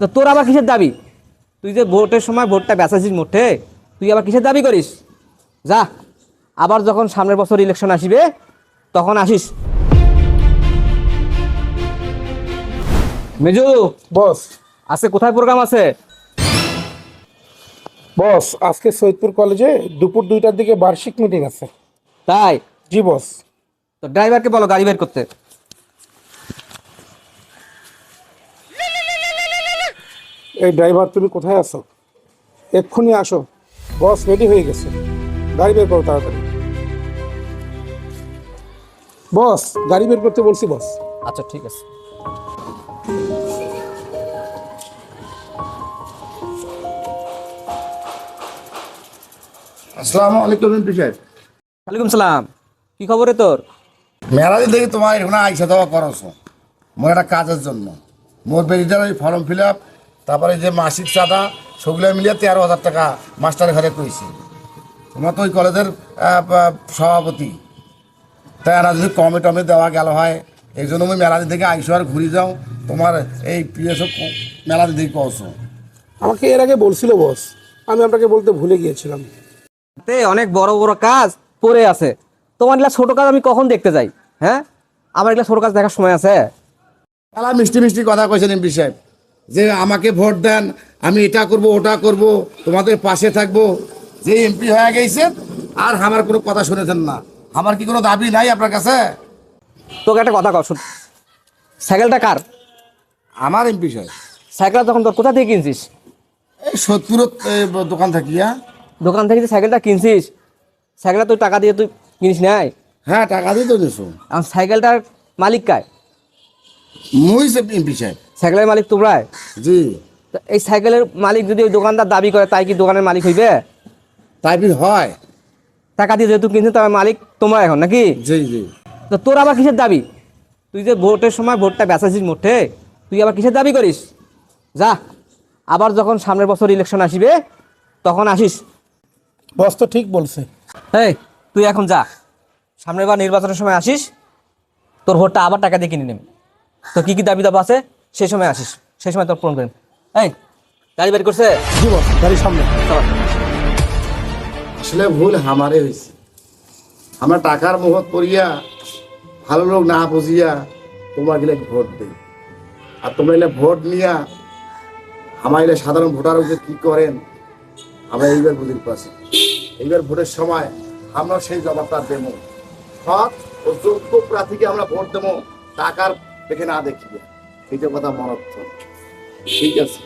তো তোর আবার কিসের দাবি? তুই যে ভোটের সময় ভোটটা বেচাছিস মোটে তুই আবার কিসের দাবি করিস? যা আবার যখন সামনের বছর ইলেকশন আসিবে তখন আসিস। মেজু বস। আজকে কোথায় প্রোগ্রাম আছে? বস আজকে সৈয়দপুর কলেজে দুপুর দুইটার দিকে বার্ষিক মিটিং আছে। তাই? জি বস। তো ড্রাইভারকে বলো গাড়ি বের করতে। এই ড্রাইভার তুমি কোথায় আছো? এক্ষুনি আসো। বস রেডি হয়ে গেছে। গাড়ি বের করো তাড়াতাড়ি। বস গাড়ি বের করতে বলছি বস। আচ্ছা ঠিক আছে। আসসালামু আলাইকুম এমপি সাহেব। ওয়ালাইকুম সালাম। কি খবরে তোর? মেলাদি দেখি তোমার এখানে আইসা দেওয়া করছ। মোর একটা কাজের জন্য। মোর বেরিটার ওই ফর্ম ফিল আপ তারপরে যে মাসিক চাঁদা সেগুলো মিলিয়ে তেরো হাজার টাকা মাস্টারের ঘরে কইছি। তোমার তো ওই কলেজের সভাপতি। তাই আর যদি কমে টমে দেওয়া গেল হয় এই জন্য আমি মেলাদি থেকে আইসো আর ঘুরে যাও। তোমার এই পিএসও মেলাদি দেখি কওছো। আমাকে এর আগে বলছিল বস। আমি আপনাকে বলতে ভুলে গিয়েছিলাম। তে অনেক বড় বড় কাজ পড়ে আছে। তোমার এগুলা ছোট কাজ আমি কখন দেখতে যাই? হ্যাঁ? আমার এগুলা ছোট কাজ দেখার সময় আছে। তারা মিষ্টি মিষ্টি কথা কয়েছেন এমপি সাহেব যে আমাকে ভোট দেন আমি এটা করব ওটা করব তোমাদের পাশে থাকব। যে এমপি হয়ে গেছেন আর আমার কোনো কথা শুনেছেন না। আমার কি কোনো দাবি নাই আপনার কাছে? তোকে একটা কথা কর শুন। সাইকেলটা কার? আমার এমপি সাহেব। সাইকেলটা তখন তোর কোথা থেকে কিনছিস? এই সত্তর দোকান থাকিয়া দোকান থেকে যে সাইকেলটা কিনছিস সাইকেলটা তুই টাকা দিয়ে তুই কিনিস নাই? হ্যাঁ টাকা দিয়ে তো এখন সাইকেলটার মালিক কায় মুই এমপি সাহেব। সাইকেলের মালিক তোমরাই জি। তো এই সাইকেলের মালিক যদি ওই দোকানদার দাবি করে তাই কি দোকানের মালিক হইবে? তাই হয়? টাকা দিয়ে যেহেতু কিনছিস তার মালিক তোমরা এখন নাকি? জি জি। তো তোর আবার কিসের দাবি? তুই যে ভোটের সময় ভোটটা বেচাছিস মোটে তুই আবার কিসের দাবি করিস? যা আবার যখন সামনের বছর ইলেকশন আসিবে তখন আসিস। বস তো ঠিক বলছে। এই তুই এখন যা সামনের বার নির্বাচনের সময় আসিস তোর ভোটটা আবার টাকা দিয়ে কিনে নেবে। তো কি কি দাবি দাবা আছে? সেই সময় আসিস। সেই সময় তোর পূরণ করেন এই গাড়ি বের করছে? গাড়ির সামনে। আসলে ভুল আমারে হয়েছে। আমরা টাকার মোহত করিয়া ভালো লোক না বুঝিয়া তোমার গেলে ভোট দেই। আর তোমরা এলে ভোট নিয়া আমার এলে সাধারণ ভোটার যে কি করেন আমরা এইবার বুঝির পাচ্ছি এইবার ভোটের সময় আমরা সেই জবাবটা দেবো। সৎ ও যোগ্য প্রার্থীকে আমরা ভোট দেবো টাকার দেখে না দেখিয়ে। এইটা কথা মনত ঠিক আছে।